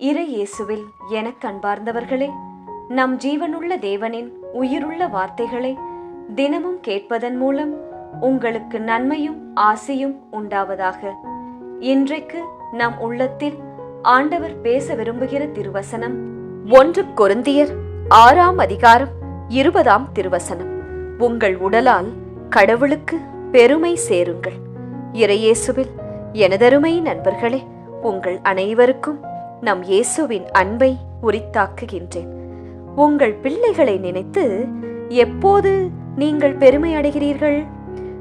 இறை இயேசுவில் எனக் கண்பார்ந்தவர்களே நம் ஜீவனுள்ள தேவனின் உயிருள்ள வார்த்தைகளை தினமும் கேட்பதன் மூலம் உங்களுக்கு நன்மையும் ஆசையும் உண்டாவதாக. இன்றைக்கு நம் உள்ளத்தில் ஆண்டவர் பேச விரும்புகிற திருவசனம் ஒன்று கொருந்தியர் ஆறாம் அதிகாரம் இருபதாம் திருவசனம். உங்கள் உடலால் கடவுளுக்கு பெருமை சேருங்கள். இறையேசுவில் எனதருமை நண்பர்களே உங்கள் அனைவருக்கும் நம் இயேசுவின் அன்பை உரித்தாக்குகின்றேன். உங்கள் பிள்ளைகளை நினைத்து எப்போது நீங்கள் பெருமை அடைகிறீர்கள்?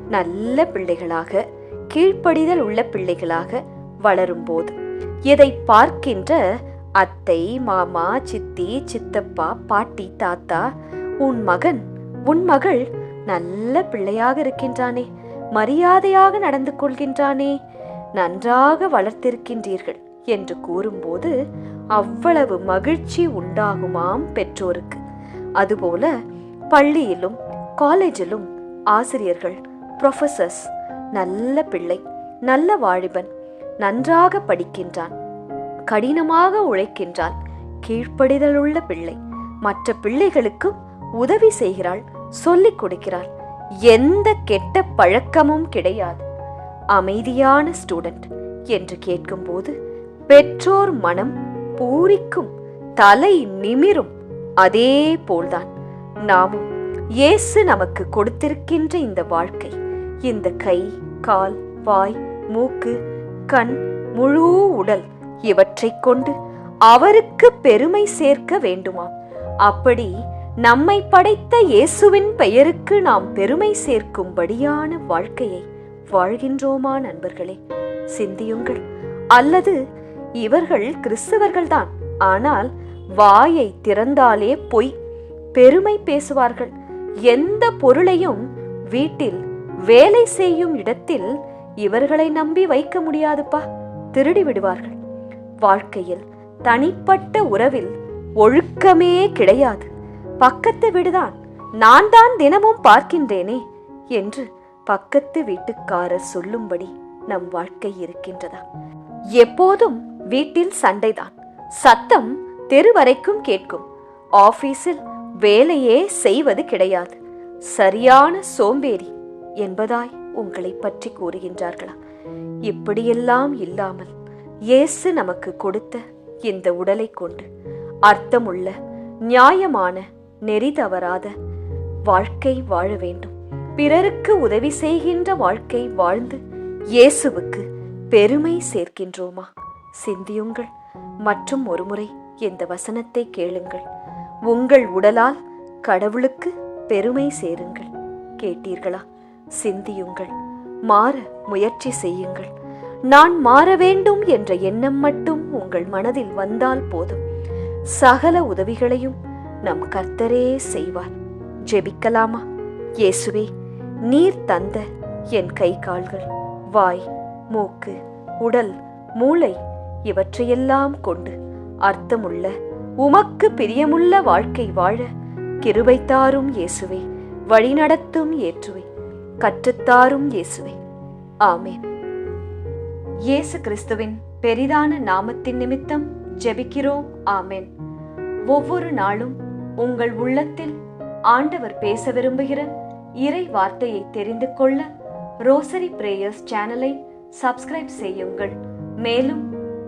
நல்ல பிள்ளைகளாக கீழ்ப்படிதல் உள்ள பிள்ளைகளாக வளரும்போது. இதை பார்க்கின்ற அத்தை மாமா சித்தி சித்தப்பா பாட்டி தாத்தா உன் மகன் உன் மகள் நல்ல பிள்ளையாக இருக்கின்றானே மரியாதையாக நடந்து கொள்கின்றானே நன்றாக வளர்த்திருக்கின்றீர்கள். என்று கூறும்போது அவ்வளவு மகிழ்ச்சி உண்டாகுமாம் பெற்றோருக்கு. அதுபோல பள்ளியிலும் காலேஜிலும் ஆசிரியர்கள் ப்ரொஃபசர்ஸ் நல்ல பிள்ளை நல்ல வாலிபன் நன்றாக படிக்கின்றான் கடினமாக உழைக்கின்றான் கீழ்ப்படிதலுள்ள பிள்ளை மற்ற பிள்ளைகளுக்கும் உதவி செய்கிறாள் சொல்லிக் கொடுக்கிறாள். எந்த கெட்ட பழக்கமும் கிடையாது. அமைதியான ஸ்டூடெண்ட் என்று கேட்கும்போது பெற்றோர் மனம் பூரிக்கும் தலை நிமிரும் அதே போல்தான். நாமும் இயேசு நமக்கு கொடுத்திருக்கின்ற இந்த வாழ்க்கை இந்த கை கால் வாய் மூக்கு கண் முழு உடல் இவற்றை கொண்டு அவருக்கு பெருமை சேர்க்க வேண்டுமாம். அப்படி நம்மை படைத்த இயேசுவின் பெயருக்கு நாம் பெருமை சேர்க்கும்படியான வாழ்க்கையை வாழ்கின்றோமா நண்பர்களே? சிந்தியுங்கள். அல்லது இவர்கள் கிறிஸ்தவர்கள்தான். ஆனால் வாயை திறந்தாலே பொய். பெருமை பேசுவார்கள். எந்த பொருளையும் வீட்டில் வேலை செய்யும் இடத்தில் இவர்களை நம்பி வைக்க முடியாதுப்பா. திருடி விடுவார்கள். வாழ்க்கையில் தனிப்பட்ட உறவில் ஒழுக்கமே கிடையாது. பக்கத்து வீடுதான். நான் தான் தினமும் பார்க்கின்றேனே என்று பக்கத்து வீட்டுக்காரர் சொல்லும்படி நம் வாழ்க்கை இருக்கின்றதா? எப்போதும் வீட்டில் சண்டைதான். சத்தம் தெரு வரைக்கும் கேட்கும். ஆபீஸில் வேலையே செய்வது கிடையாது. சரியான சோம்பேறி என்பதாய் உங்களை பற்றி கூறுகின்றார்களா? இப்படியெல்லாம் இல்லாமல் இயேசு நமக்கு கொடுத்த இந்த உடலை கொண்டு அர்த்தமுள்ள நியாயமான நெறி தவறாத வாழ்க்கை வாழ வேண்டும். பிறருக்கு உதவி செய்கின்ற வாழ்க்கை வாழ்ந்து இயேசுவுக்கு பெருமை சேர்க்கின்றோமா? சிந்தியுங்கள். மற்றும் ஒருமுறை இந்த வசனத்தை கேளுங்கள். உங்கள் உடலால் கடவுளுக்கு பெருமை சேருங்கள். கேட்டீர்களா? சிந்தியுங்கள். மாற முயற்சி செய்யுங்கள். நான் மாற வேண்டும் என்ற எண்ணம் மட்டும் உங்கள் மனதில் வந்தால் போதும். சகல உதவிகளையும் நம் கர்த்தரே செய்வார். ஜெபிக்கலாமா? இயேசுவே நீர் தந்த என் கை கால்கள் வாய் மூக்கு உடல் மூளை இவற்றையெல்லாம் கொண்டு அர்த்தமுள்ள உமக்கு பிரியமுள்ள வாழ்க்கை வாழ கிருபை தாரும் இயேசுவே வழிநடத்தும் ஏற்றுவே கற்றுத்தாரும் இயேசுவே. ஆமேன். இயேசு கிறிஸ்துவின் பெரிதான நாமத்தின் நிமித்தம் ஜெபிக்கிறோம். ஆமேன். ஒவ்வொரு நாளும் உங்கள் உள்ளத்தில் ஆண்டவர் பேச விரும்புகிற இறை வார்த்தையை தெரிந்து கொள்ள ரோசரி பிரேயர்ஸ் சேனலை சப்ஸ்கிரைப் செய்யுங்கள். மேலும்